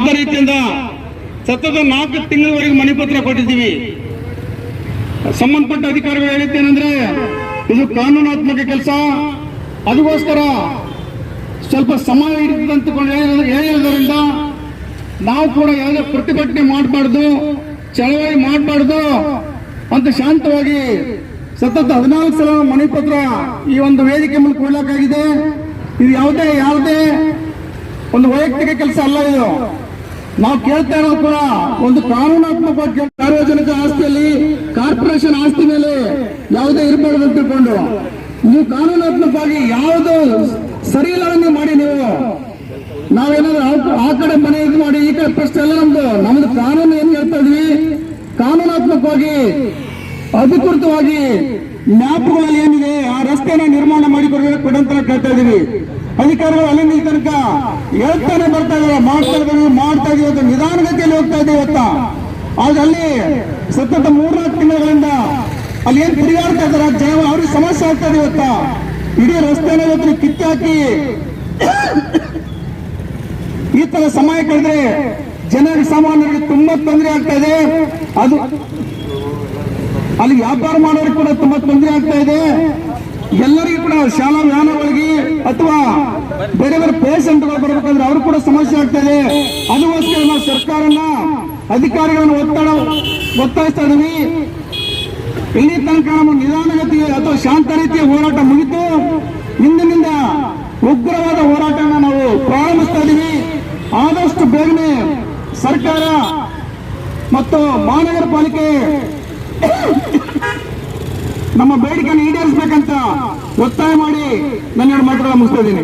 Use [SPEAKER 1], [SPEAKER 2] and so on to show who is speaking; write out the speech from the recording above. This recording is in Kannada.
[SPEAKER 1] ಅದೇ ರೀತಿಯಿಂದ ಸತತ ನಾಲ್ಕು ತಿಂಗಳವರೆಗೆ ಮನೆ ಪತ್ರ ಕೊಟ್ಟಿದ್ದೀವಿ. ಸಂಬಂಧಪಟ್ಟ ಅಧಿಕಾರಿಗಳು ಹೇಳಿದ್ದೇನೆಂದ್ರೆ ಇದು ಕಾನೂನಾತ್ಮಕ ಕೆಲಸ. ಅದಕ್ಕೋಸ್ಕರ ಸ್ವಲ್ಪ ಸಮಯ ಹಿಡಿತದೆ ಅಂತಕೊಂಡು ಹೇಳಿರೋದ್ರಿಂದ ನಾವು ಕೂಡ ಯಾವುದೇ ಪ್ರತಿಭಟನೆ ಮಾಡಬಾರ್ದು, ಚಳವಳಿ ಮಾಡಬಾರ್ದು ಅಂತ ಶಾಂತವಾಗಿ ಸತತ ಹದಿನಾಲ್ಕು ಸಲ ಮನೆ ಪತ್ರ ಈ ಒಂದು ವೇದಿಕೆ ಮೂಲಕ ಕೊಡಲಾಗಿದೆ. ಇದು ಯಾವುದೇ ಯಾವುದೇ ಒಂದು ವೈಯಕ್ತಿಕ ಕೆಲಸ ಅಲ್ಲ ಇದು. ನಾವು ಕೇಳ್ತಾ ಇರೋದು ಕೂಡ ಒಂದು ಕಾನೂನಾತ್ಮಕವಾಗಿ ಸಾರ್ವಜನಿಕ ಆಸ್ತಿಯಲ್ಲಿ, ಕಾರ್ಪೊರೇಷನ್ ಆಸ್ತಿ ಮೇಲೆ ಯಾವುದೇ ಇರಬಾರ್ದು ಅಂತ ತಿಳ್ಕೊಂಡು. ನೀವು ಕಾನೂನಾತ್ಮಕವಾಗಿ ಯಾವುದು ಸರಿ ಇಲ್ಲ ಮಾಡಿ ನೀವು. ನಾವೇನಾದ್ರೂ ಆ ಕಡೆ ಮನೆ ಇದು ಮಾಡಿ, ಈ ಕಡೆ ಪ್ರಶ್ನೆ ಎಲ್ಲ ನಮ್ದು. ನಮ್ದು ಕಾನೂನು ಏನ್ ಹೇಳ್ತಾ ಇದ್ವಿ? ಕಾನೂನಾತ್ಮಕವಾಗಿ ಅಧಿಕೃತವಾಗಿ ಮ್ಯಾಪ್ಗಳಲ್ಲಿ ಏನಿದೆ, ಆ ರಸ್ತೆನ ನಿರ್ಮಾಣ ಮಾಡಿ ಕೊಡ್ಬೇಕು ಕೊಡಂತ ಕೇಳ್ತಾ ಇದೀವಿ. ಅಧಿಕಾರಿಗಳು ಅಲ್ಲಿಂದ ತನಕ ಹೇಳ್ತಾನೆ ಬರ್ತಾ ಇದ್ದಾರೆ, ಮಾಡ್ತಾ ಇದ್ದಾರೆ, ಮಾಡ್ತಾ ಇದೀವಿ ನಿಧಾನಗತಿಯಲ್ಲಿ ಹೋಗ್ತಾ ಇದೆ ಇವತ್ತ. ಆದ್ರೆ ಅಲ್ಲಿ ಸತತ ಮೂರ್ನಾಲ್ಕು ತಿಂಗಳಿಂದ ಅಲ್ಲಿ ಏನ್ ತಿರುಗಾಡ್ತಾ ಇದಾರೆ ಜನ ಅವ್ರಿಗೆ ಸಮಸ್ಯೆ ಆಗ್ತಾ ಇದೆ ಇವತ್ತ. ಇಡೀ ರಸ್ತೆನ ಇವತ್ತು ಕಿತ್ತಾಕಿ ಈ ತರ ಸಮಯ ಕಳೆದ್ರೆ ಜನರಿಗೆ ಸಾಮಾನ್ಯರಿಗೆ ತುಂಬಾ ತೊಂದರೆ ಆಗ್ತಾ ಇದೆ. ಅದು ಅಲ್ಲಿ ವ್ಯಾಪಾರ ಮಾಡೋರು ಕೂಡ ತುಂಬಾ ತೊಂದರೆ ಆಗ್ತಾ ಇದೆ. ಎಲ್ಲರಿಗೂ ಕೂಡ ಶಾಲಾ ವ್ಯಾನಗಳಿಗೆ ಅಥವಾ ಬೇರೆ ಬೇರೆ ಪೇಷಂಟ್ಗಳು ಬರ್ಬೇಕಂದ್ರೆ ಅವರು ಕೂಡ ಸಮಸ್ಯೆ ಆಗ್ತಾ ಇದೆ. ಅದಕ್ಕೋಸ್ಕರ ನಾವು ಸರ್ಕಾರನ ಅಧಿಕಾರಿಗಳನ್ನು ಒತ್ತಡ, ಒತ್ತಾಯಿಸ್ತಾ ಇದೀವಿ. ಇಲ್ಲಿ ತನಕ ನಮ್ಮ ನಿಧಾನಗತಿಗೆ ಅಥವಾ ಶಾಂತ ರೀತಿಯ ಹೋರಾಟ ಮುಗಿತು. ಇಂದಿನಿಂದ ಉಗ್ರವಾದ ಹೋರಾಟನ ನಾವು ಪ್ರಾರಂಭಿಸ್ತಾ ಇದೀವಿ. ಆದಷ್ಟು ಬೇಗನೆ ಸರ್ಕಾರ ಮತ್ತು ಮಹಾನಗರ ಪಾಲಿಕೆ ಈಡೇರಿಸಬೇಕಂತ ಒತ್ತಾಯ ಮಾಡಿ ನನ್ನ ಎರಡು ಮಾತುಗಳನ್ನು ಮುಗಿಸ್ತಾ ಇದ್ದೀನಿ.